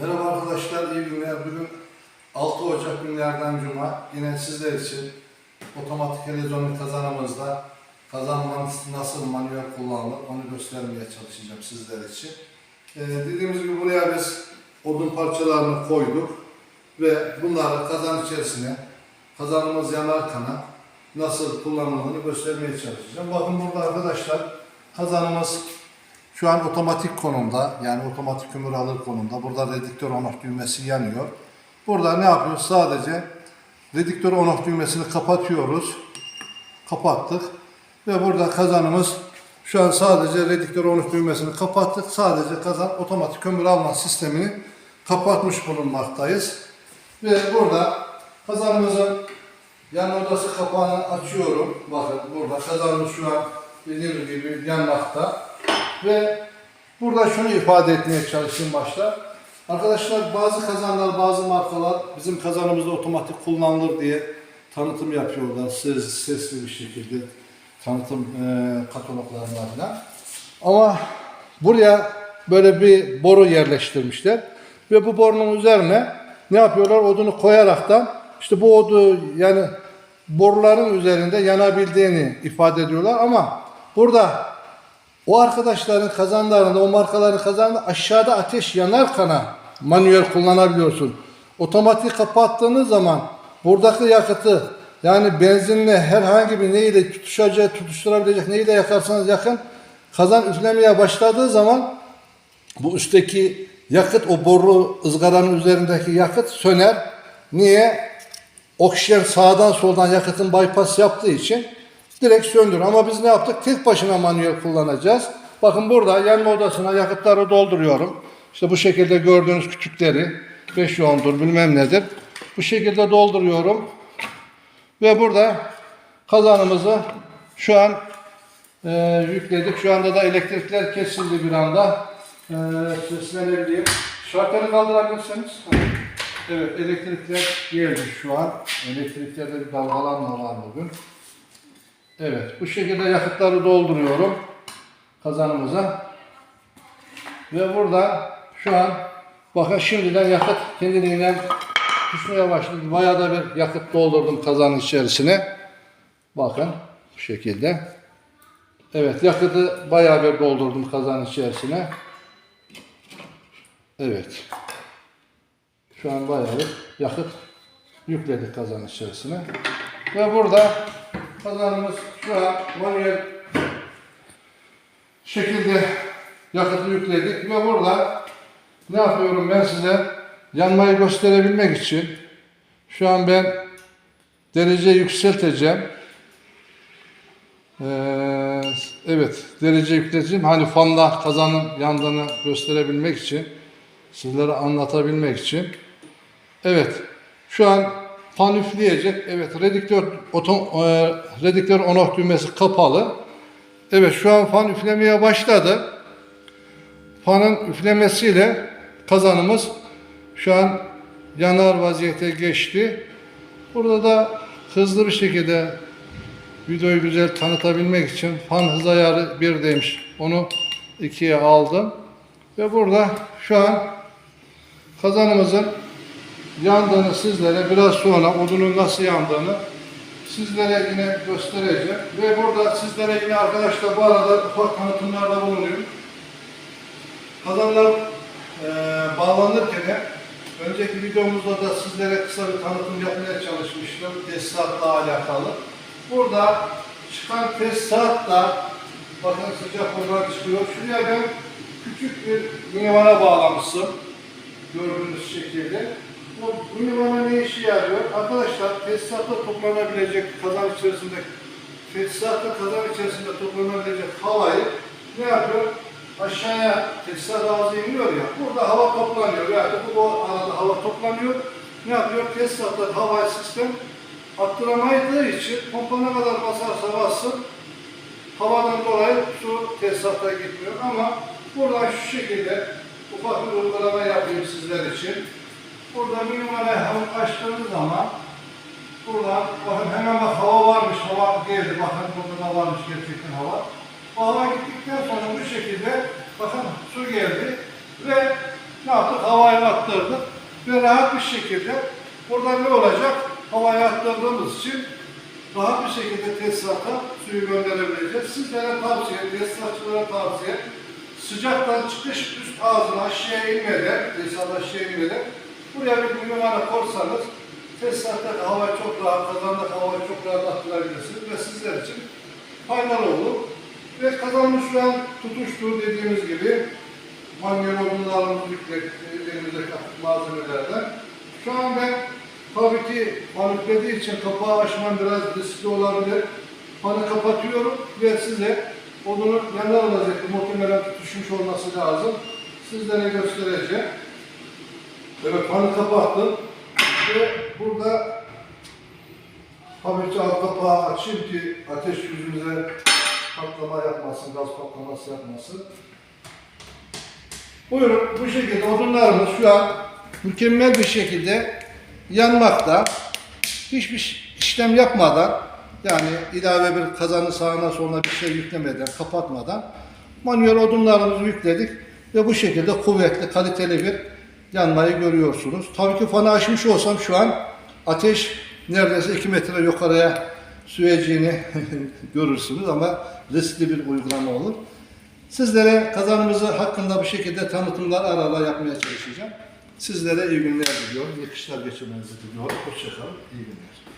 Merhaba arkadaşlar, iyi günler. Bugün 6 Ocak günlerden Cuma. Yine sizler için otomatik televizyonun kazanımızda kazanmanız nasıl manuel kullanılır onu göstermeye çalışacağım sizler için. Ee, dediğimiz gibi buraya biz odun parçalarını koyduk ve bunları kazan içerisine kazanımız yanarken nasıl kullanıldığını göstermeye çalışacağım. Bakın burada arkadaşlar kazanımız şu an otomatik konumda yani otomatik kömür alır konumda. Burada redüktör on düğmesi yanıyor. Burada ne yapıyoruz? Sadece redüktör on düğmesini kapatıyoruz. Kapattık. Ve burada kazanımız şu an sadece redüktör on düğmesini kapattık. Sadece kazan otomatik kömür alma sistemini kapatmış bulunmaktayız. Ve burada kazanımızın yan odası kapağını açıyorum. Bakın burada kazanımız şu an dediğim gibi yanmakta. Ve burada şunu ifade etmeye çalışayım başta. Arkadaşlar bazı kazanlar, bazı markalar bizim kazanımızda otomatik kullanılır diye tanıtım yapıyorlar. Ses, sesli bir şekilde tanıtım e, kataloglarında falan. Ama buraya böyle bir boru yerleştirmişler. Ve bu borunun üzerine ne yapıyorlar? Odunu koyaraktan işte bu odu yani boruların üzerinde yanabildiğini ifade ediyorlar ama burada o arkadaşların kazanlarında, o markaların kazanında aşağıda ateş yanarkana manuel kullanabiliyorsun. Otomatik kapattığınız zaman buradaki yakıtı yani benzinle herhangi bir neyle tutuşacağı, tutuşturabilecek neyle yakarsanız yakın kazan üflemeye başladığı zaman bu üstteki yakıt o boru ızgaranın üzerindeki yakıt söner. Niye? Oksijen sağdan soldan yakıtın bypass yaptığı için direkt söndür. Ama biz ne yaptık? Tek başına manuel kullanacağız. Bakın burada yanma odasına yakıtları dolduruyorum. İşte bu şekilde gördüğünüz küçükleri 5 yoğundur bilmem nedir. Bu şekilde dolduruyorum. Ve burada kazanımızı şu an e, yükledik. Şu anda da elektrikler kesildi bir anda. E, seslenebileyim. Şartları kaldırabilirseniz. Evet elektrikler geldi şu an. Elektriklerde bir dalgalanma var bugün. Evet bu şekilde yakıtları dolduruyorum kazanımıza. Ve burada şu an bakın şimdiden yakıt kendiliğinden düşmeye başladı. Bayağı da bir yakıt doldurdum kazanın içerisine. Bakın bu şekilde. Evet yakıtı bayağı bir doldurdum kazanın içerisine. Evet. Şu an bayağı bir yakıt yükledik kazanın içerisine. Ve burada kazanımız şu an manuel şekilde yakıtı yükledik ve burada ne yapıyorum ben size yanmayı gösterebilmek için şu an ben derece yükselteceğim. Ee, evet derece yükselteceğim. Hani fanla kazanın yandığını gösterebilmek için sizlere anlatabilmek için. Evet şu an fan üfleyecek. Evet redüktör otom, e, redüktör on düğmesi kapalı. Evet şu an fan üflemeye başladı. Fanın üflemesiyle kazanımız şu an yanar vaziyete geçti. Burada da hızlı bir şekilde videoyu güzel tanıtabilmek için fan hız ayarı 1 demiş. Onu 2'ye aldım. Ve burada şu an kazanımızın yandığını sizlere biraz sonra odunun nasıl yandığını sizlere yine göstereceğim. Ve burada sizlere yine arkadaşlar bu arada ufak tanıtımlarda bulunuyorum. Kazanlar e, bağlanırken önceki videomuzda da sizlere kısa bir tanıtım yapmaya çalışmıştım tesisatla alakalı. Burada çıkan tesisatla bakın sıcak olarak çıkıyor. Şuraya ben küçük bir minivana bağlamışım. Gördüğünüz şekilde. Bu minivana ne işe yarıyor? Arkadaşlar tesisatta toplanabilecek kazan içerisinde tesisatta kazan içerisinde toplanabilecek havayı ne yapıyor? Aşağıya tesisat ağzı iniyor ya. Burada hava toplanıyor. Yani bu arada hava toplanıyor. Ne yapıyor? Tesisatta hava sistem attıramadığı için pompa ne kadar basarsa bassın havadan dolayı su tesisata gitmiyor ama buradan şu şekilde ufak bir uygulama yapayım sizler için. Burada bir numarayı hafif açtığınız zaman buradan bakın hemen bak hava varmış, hava geldi. Bakın burada da varmış gerçekten hava. Hava gittikten sonra bu şekilde bakın su geldi ve ne yaptık? Havayı attık. ve rahat bir şekilde burada ne olacak? Havaya attırdığımız için rahat bir şekilde tesisata suyu gönderebileceğiz. Sizlere tavsiye, tesisatçılara tavsiye sıcaktan çıkış üst ağzına aşağıya inmeden, tesisat aşağıya inmeden buraya bir numara korsanız tesisatta hava çok rahat, kazanda hava çok rahat attırabilirsiniz ve sizler için faydalı olur. Ve kazanmış şu an tutuştu dediğimiz gibi yükledik elimizdeki aktif malzemelerden. Şu an ben tabii ki manipülediği için kapağı açmam biraz riskli olabilir. Fanı kapatıyorum ve size odunun yanar vaziyette muhtemelen tutuşmuş olması lazım. Sizlere göstereceğim. Evet fanı kapattım ve burada ki alt kapağı açayım ki ateş yüzümüze patlama yapmasın, gaz patlaması yapmasın. Buyurun bu şekilde odunlarımız şu an mükemmel bir şekilde yanmakta. Hiçbir işlem yapmadan yani ilave bir kazanı sağına soluna bir şey yüklemeden, kapatmadan manuel odunlarımızı yükledik ve bu şekilde kuvvetli, kaliteli bir yanmayı görüyorsunuz. Tabii ki fanı açmış olsam şu an ateş neredeyse 2 metre yukarıya süreceğini görürsünüz ama riskli bir uygulama olur. Sizlere kazanımızı hakkında bu şekilde tanıtımlar ara ara yapmaya çalışacağım. Sizlere iyi günler diliyorum, iyi geçirmenizi diliyorum. Hoşçakalın, iyi günler.